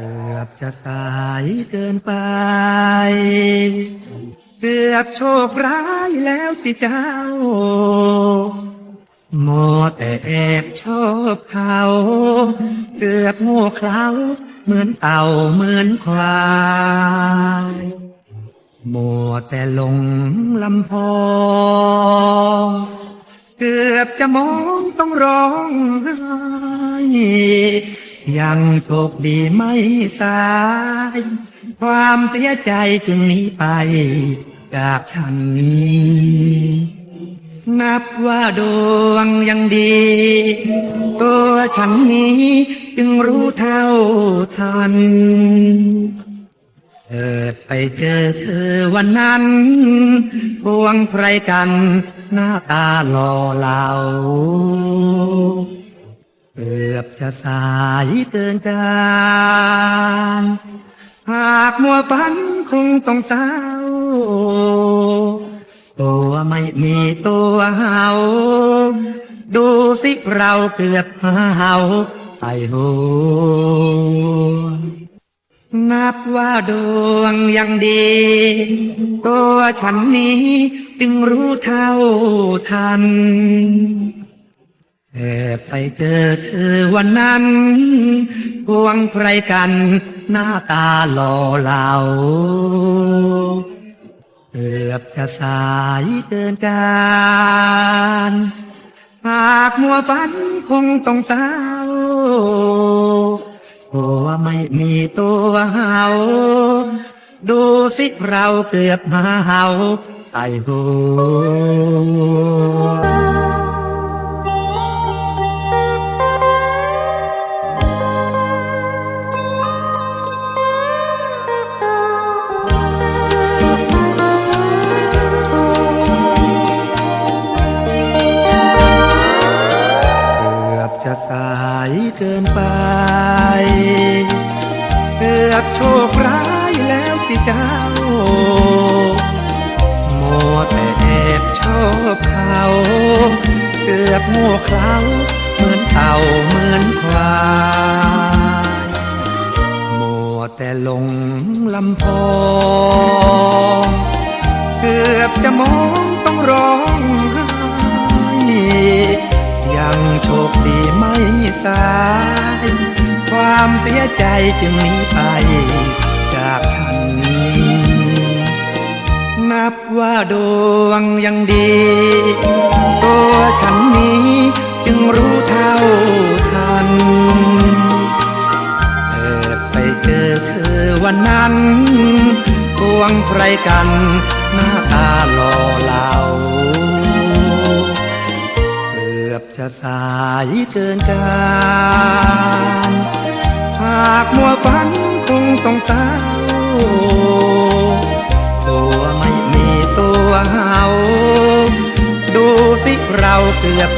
กือบจะสายเกินไป เกือบโชคร้ายแล้วสิเจ้าโมแต่แอบชอบเขา เกือบโง่เขลาเหมือนเต่าเหมือนควายมัวแต่หลงลำพองเกือบจะมองต้องร้องไห้ ยังโชคดีไม่สาย ความเสียใจจึงหนีไป จากฉัน นับว่าดวงยังดี ตัวฉันนี้จึงรู้เท่าทันเกิดไปเจอเธอวันนั้นพวงใครกันหน้าตาหล่อเหลา กือบจะสายเกินการหากมัวฝันคงต้องเศร้า ตัวไม่มีตัวเห่าดูสิเราเกือบเห่าใส่หัวนับว่าดวงยังดี ตัวฉันนี้จึงรู้เท่าทัน แอบไปเจอเธอวันนั้นพวงใครกันหน้าตาหล่อเหลาเกือบจะสายเกินการหากมัวฝันคงต้องเศร้าตัวไม่มีตัวเห่าดูสิเราเกือบมาเห่าใส่หั จะสายเกินไปเกือบโชคร้ายแล้วสิเจ้าโมแต่แอบชอบเขาเกือบโง่เขลาเหมือนเต่าเหมือนควายมัวแต่หลงลำพอ จจึงหนีไปจากฉัน นับว่าดวงยังดีตัวฉันนี้จึงรู้เท่าทันแอบไปเจอเธอวันนั้นควงใครกันหน้าตาหล่อเหลาเกือบจะสายเกินการ มัวฝันคงต้องเศร้าตัวไม่มีตัวเฮาดูสิเราเกือบ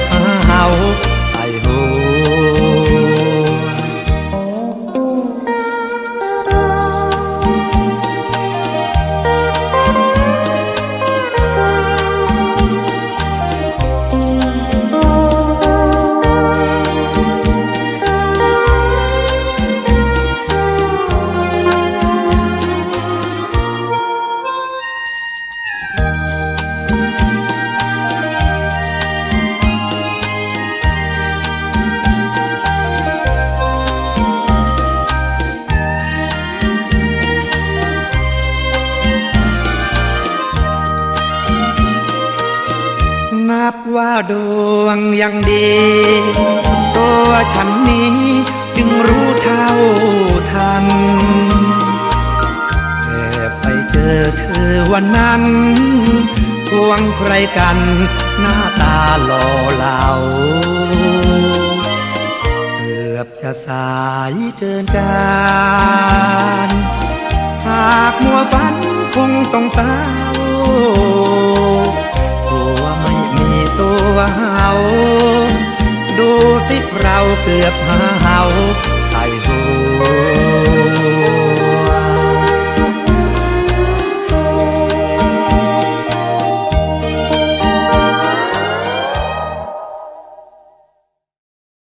เฮา ว่าดวงยังดี ตัวฉันนี้จึงรู้เท่าทันแอบไปเจอเธอวันนั้นควงใครกันหน้าตาหล่อเหลาเกือบจะสายเกินการหากมัวฝันคงต้องเศร้า วเฮาดูสิเราเกือบหาเฮา